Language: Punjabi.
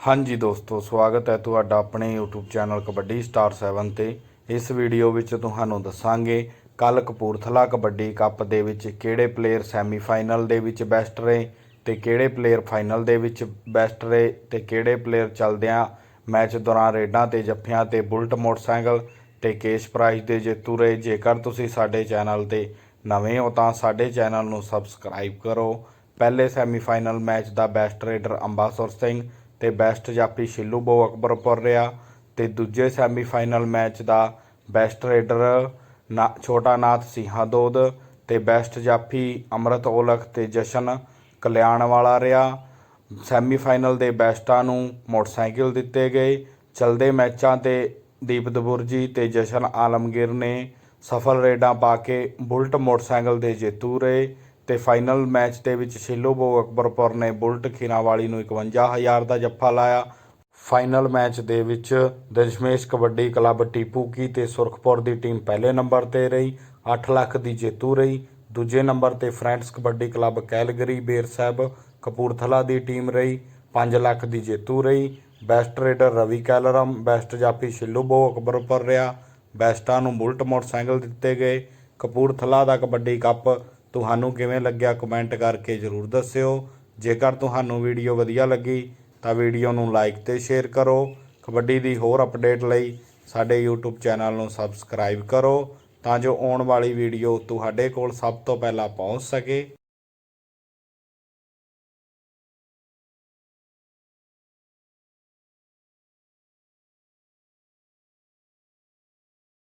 ਹਾਂਜੀ ਦੋਸਤੋ, ਸਵਾਗਤ ਹੈ ਤੁਹਾਡਾ ਆਪਣੇ YouTube ਚੈਨਲ ਕਬੱਡੀ ਸਟਾਰ 7 ਤੇ। ਇਸ ਵੀਡੀਓ ਵਿੱਚ ਤੁਹਾਨੂੰ ਦੱਸਾਂਗੇ ਕੱਲ ਕਪੂਰਥਲਾ ਕਬੱਡੀ ਕੱਪ ਦੇ ਵਿੱਚ ਕਿਹੜੇ ਪਲੇਅਰ ਸੈਮੀਫਾਈਨਲ ਦੇ ਵਿੱਚ ਬੈਸਟ ਰਹੇ ਤੇ ਕਿਹੜੇ ਪਲੇਅਰ ਫਾਈਨਲ ਦੇ ਵਿੱਚ ਬੈਸਟ ਰਹੇ ਤੇ ਕਿਹੜੇ ਪਲੇਅਰ ਚੱਲਦਿਆਂ ਮੈਚ ਦੌਰਾਨ ਰੇਡਾਂ ਤੇ ਜੱਫਿਆਂ ਤੇ ਬੁਲਟ ਮੋਟਰਸਾਈਕਲ ਤੇ ਕੇਸ਼ ਪ੍ਰਾਈਜ਼ ਦੇ ਜੇਤੂ ਰਹੇ। ਜੇਕਰ ਤੁਸੀਂ ਸਾਡੇ ਚੈਨਲ ਤੇ ਨਵੇਂ ਹੋ ਤਾਂ ਸਾਡੇ ਚੈਨਲ ਨੂੰ ਸਬਸਕ੍ਰਾਈਬ ਕਰੋ। ਪਹਿਲੇ ਸੈਮੀਫਾਈਨਲ ਮੈਚ ਦਾ ਬੈਸਟ ਰੇਡਰ ਅੰਬਾਸੁਰ ਸਿੰਘ ਤੇ ਬੈਸਟ ਜਾਫੀ ਸ਼ਿੱਲੂ ਬੋ ਅਕਬਰਪੁਰ ਰਿਹਾ ਤੇ ਦੂਜੇ ਸੈਮੀਫਾਈਨਲ ਮੈਚ ਦਾ ਬੈਸਟ ਰੇਡਰ ਨਾ ਛੋਟਾ ਨਾਥ ਸਿੰਘਾ ਦੋਦ ਤੇ ਬੈਸਟ ਜਾਫੀ ਅਮਰਤ ਔਲਖ ਤੇ ਜਸ਼ਨ ਕਲਿਆਣ ਵਾਲਾ ਰਿਹਾ। ਸੈਮੀਫਾਈਨਲ ਦੇ ਬੈਸਟਾਂ ਨੂੰ ਮੋਟਰਸਾਈਕਲ ਦਿੱਤੇ ਗਏ। ਚਲਦੇ ਮੈਚਾਂ ਤੇ ਦੀਪ ਦਬੁਰਜੀ ਤੇ ਜਸ਼ਨ ਆਲਮਗੀਰ ਨੇ ਸਫਲ ਰੇਡਾਂ ਪਾ ਕੇ ਬੁਲਟ ਮੋਟਰਸਾਈਕਲ ਦੇ ਜੇਤੂ ਰਹੇ। ਤੇ ਫਾਈਨਲ ਮੈਚ ਦੇ ਵਿੱਚ ਸ਼ਿਲੋਬੋ ਅਕਬਰਪੁਰ ਨੇ ਬੁਲਟ ਖੀਰਾਵਾਲੀ ਨੂੰ 51000 ਦਾ ਜੱਫਾ ਲਾਇਆ। ਫਾਈਨਲ ਮੈਚ ਦੇ ਵਿੱਚ ਦਸ਼ਮੇਸ਼ ਕਬੱਡੀ ਕਲੱਬ ਟੀਪੂਕੀ ਤੇ ਸੁਰਖਪੁਰ ਦੀ ਟੀਮ ਪਹਿਲੇ ਨੰਬਰ ਤੇ ਰਹੀ 8 ਲੱਖ ਦੀ ਜੇਤੂ ਰਹੀ। ਦੂਜੇ ਨੰਬਰ ਤੇ friends kabaddi club Calgary Ber Sahib Kapurthala ਦੀ ਟੀਮ ਰਹੀ 5 ਲੱਖ ਦੀ ਜੇਤੂ ਰਹੀ। ਬੈਸਟ ਰੇਡਰ ਰਵੀ ਕੈਲਰਮ, ਬੈਸਟ ਜਾਫੀ ਸ਼ਿੱਲੂਬੋ ਅਕਬਰਪੁਰ ਰਿਹਾ। ਬੈਸਟਾਂ ਨੂੰ ਬੁਲਟ ਮੋਟਰਸਾਈਕਲ ਦਿੱਤੇ ਗਏ। ਕਪੂਰਥਲਾ ਦਾ ਕਬੱਡੀ ਕੱਪ ਤੁਹਾਨੂੰ ਕਿਵੇਂ ਲੱਗਿਆ ਕਮੈਂਟ ਕਰਕੇ ਜਰੂਰ ਦੱਸਿਓ। ਜੇਕਰ ਤੁਹਾਨੂੰ ਵੀਡੀਓ ਵਧੀਆ ਲੱਗੀ, ਤਾਂ ਵੀਡੀਓ ਨੂੰ ਲਾਈਕ ਤੇ ਸ਼ੇਅਰ ਕਰੋ। ਕਬੱਡੀ ਦੀ ਹੋਰ ਅਪਡੇਟ ਲਈ ਸਾਡੇ YouTube ਚੈਨਲ ਨੂੰ ਸਬਸਕ੍ਰਾਈਬ ਕਰੋ, ਤਾਂ ਜੋ ਆਉਣ ਵਾਲੀ ਵੀਡੀਓ ਤੁਹਾਡੇ ਕੋਲ ਸਭ ਤੋਂ ਪਹਿਲਾਂ ਪਹੁੰਚ ਸਕੇ।